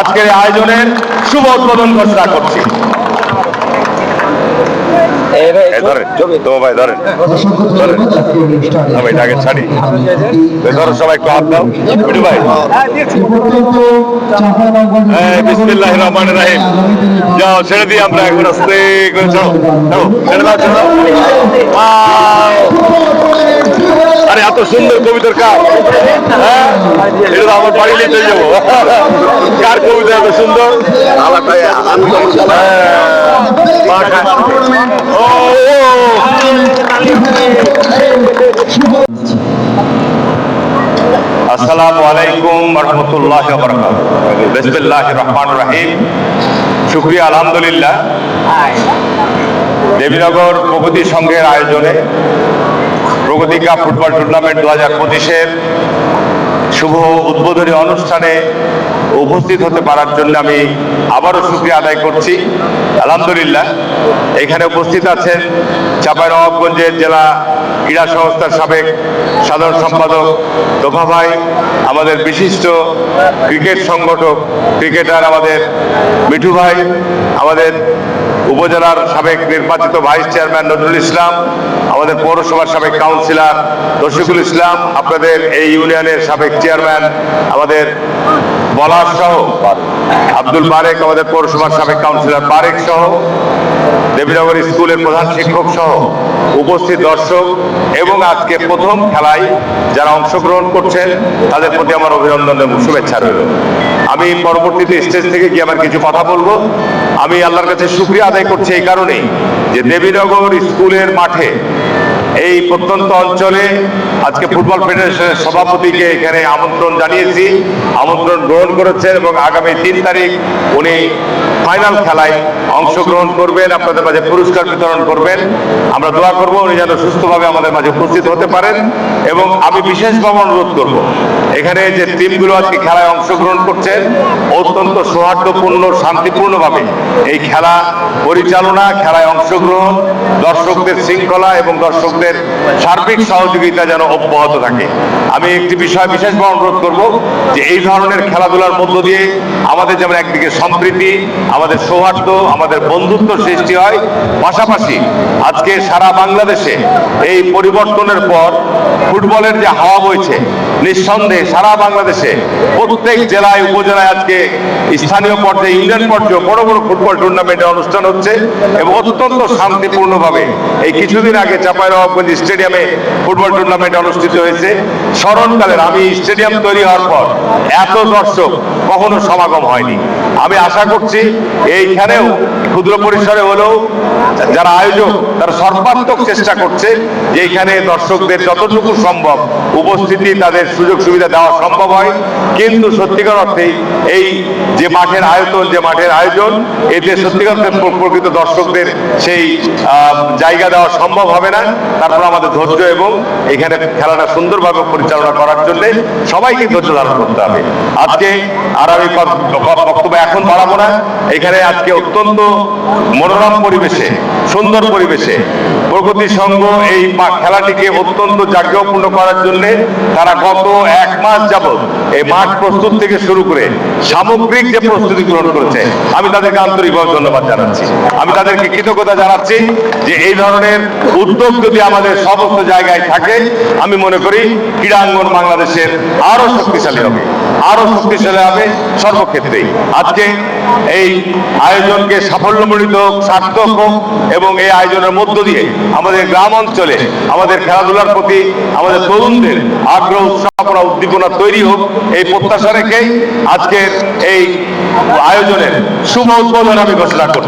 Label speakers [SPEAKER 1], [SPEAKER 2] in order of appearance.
[SPEAKER 1] আজকের আয়োজনের শুভ উদ্বোধন ঘোষণা করছি। ভাই ধরেন আমি ছাড়ি। ধরো সবাই একটু হাত দাও। বিটু ভাই। বিসমিল্লাহ রহমান রাহিম। যাও ছেড়ে দিই আমরা এখন আস্তে করে চলো চলো ছেড়ে দাও ছেড়ে দাও। Wow! আরে এত সুন্দর কবিতার কার? হ্যাঁ? আমার বাড়ি নিয়ে চলে যাব। কার কবিতা এত সুন্দর? হ্যাঁ। আসসালামু আলাইকুম রহমতুল্লাহ রহমান রাহিম। শুক্রিয়া, আলহামদুলিল্লাহ। দেবীনগর প্রগতি সংঘের আয়োজনে প্রগতি কাপ ফুটবল টুর্নামেন্ট দু হাজার পঁচিশের শুভ উদ্বোধনী অনুষ্ঠানে উপস্থিত হতে পারার জন্য আমি আবারও শুক্রিয়া আদায় করছি। আলহামদুলিল্লাহ, এখানে উপস্থিত আছেন চাঁপাইনবাবগঞ্জের জেলা ক্রীড়া সংস্থার সাবেক সাধারণ সম্পাদক তোফা ভাই, আমাদের বিশিষ্ট ক্রিকেট সংগঠক, ক্রিকেটার আমাদের মিঠু ভাই, আমাদের উপজেলার সাবেক নির্বাচিত ভাইস চেয়ারম্যান নজরুল ইসলাম, আমাদের পৌরসভার সাবেক কাউন্সিলর রশিকুল ইসলাম, আপনাদের এই ইউনিয়নের সাবেক চেয়ারম্যান, আমাদের বলার সহ আব্দুল বারেক, আমাদের পৌরসভার সাবেক কাউন্সিলর বারেক সহ, দেবীনগর স্কুলের প্রধান শিক্ষক সহ উপস্থিত দর্শক এবং আজকে প্রথম খেলায় যারা অংশগ্রহণ করছেন, তাদের প্রতি আমার অভিনন্দন এবং শুভেচ্ছা রইল। আমি পরবর্তীতে স্টেজ থেকে গিয়ে আমার কিছু কথা বলব। আমি আল্লাহর কাছে সুক্রিয়া আদায় করছি এই কারণেই যে দেবীনগর স্কুলের মাঠে এই প্রত্যন্ত অঞ্চলে আজকে ফুটবল ফেডারেশনের সভাপতিকে এখানে আমন্ত্রণ জানিয়েছি। আমন্ত্রণ গ্রহণ করেছেন এবং আগামী তিন তারিখ উনি ফাইনাল খেলায় অংশগ্রহণ করবেন, আপনাদের মাঝে পুরস্কার বিতরণ করবেন। আমরা দোয়া করব উনি যেন সুস্থভাবে আমাদের মাঝে উপস্থিত হতে পারেন এবং আমি বিশেষভাবে অনুরোধ করব। এখানে যে টিমগুলো আজকে খেলায় অংশগ্রহণ করছেন অত্যন্ত সৌহার্দ্যপূর্ণ, শান্তিপূর্ণভাবে এই খেলা পরিচালনা, খেলায় অংশগ্রহণ, দর্শকদের শৃঙ্খলা এবং দর্শকদের সার্বিক সহযোগিতা যেন অব্যাহত থাকে। আমি একটি বিষয় বিশেষভাবে অনুরোধ করব যে এই ধরনের খেলাধুলার মধ্য দিয়ে আমাদের যেমন একদিকে সম্প্রীতি আমাদের সৌহার্দ্য, আমাদের বন্ধুত্ব সৃষ্টি হয়। পাশাপাশি আজকে সারা বাংলাদেশে এই পরিবর্তনের পর ফুটবলের যে হাওয়া বইছে নিঃসন্দেহে সারা বাংলাদেশে প্রত্যেক জেলায়, উপজেলায় আজকে স্থানীয় পর্যায়ে ইউনিয়ন পর্যায়ে বড় বড় ফুটবল টুর্নামেন্টের অনুষ্ঠান হচ্ছে এবং অত্যন্ত শান্তিপূর্ণভাবে এই কিছুদিন আগে চাঁপাইনবাবগঞ্জ স্টেডিয়ামে ফুটবল টুর্নামেন্ট অনুষ্ঠিত হয়েছে। স্মরণকালের আমি স্টেডিয়াম তৈরি হওয়ার পর এত দর্শক কখনো সমাগম হয়নি। আমি আশা করছি এইখানেও, ক্ষুদ্র পরিসরে হলেও যারা আয়োজক, তারা সর্বাত্মক চেষ্টা করছে যে এখানে দর্শকদের যতটুকু সম্ভব উপস্থিতি তাদের সুযোগ সুবিধা দেওয়া সম্ভব হয়। কিন্তু সত্যিকার অর্থে এই যে মাঠের আয়তন, যে মাঠের আয়োজন, এতে সত্যিকার প্রকৃত দর্শকদের সেই জায়গা দেওয়া সম্ভব হবে না। তারপর আমাদের ধৈর্য এবং এখানে খেলাটা সুন্দরভাবে পরিচালনা করার জন্য সবাইকে ধৈর্য ধারণ করতে হবে। আজকে আর আমি বক্তব্য এখন বাড়াবো না। এখানে আজকে অত্যন্ত মনোরম পরিবেশে, সুন্দর পরিবেশে প্রগতি সংঘ এই খেলাটিকে অত্যন্ত জাগ্যপূর্ণ করার জন্য তারা গত এক মাস যাবত এই মাঠ প্রস্তুত থেকে শুরু করে সামগ্রিক যে প্রস্তুতি গ্রহণ করেছে, আমি তাদেরকে আন্তরিকভাবে ধন্যবাদ জানাচ্ছি। আমি তাদেরকে কৃতজ্ঞতা জানাচ্ছি যে এই ধরনের উদ্যোগ যদি আমাদের সমস্ত জায়গায় থাকে, আমি মনে করি ক্রীড়াঙ্গন বাংলাদেশের আরও শক্তিশালী হবে। আরও শক্তিশালী হবে সর্বক্ষেত্রেই। আজকে এই আয়োজনকে সাফল্যমণ্ডিত হোক, সার্থক হোক এবং এই আয়োজনের মধ্য দিয়ে আমাদের গ্রাম অঞ্চলে আমাদের খেলাধুলার প্রতি আমাদের তরুণদের আগ্রহ উৎসাহনা উদ্দীপনা তৈরি হোক এই প্রত্যাশা রেখেই আজকের এই আয়োজনের শুভ উদ্বোধন আমি ঘোষণা করছি।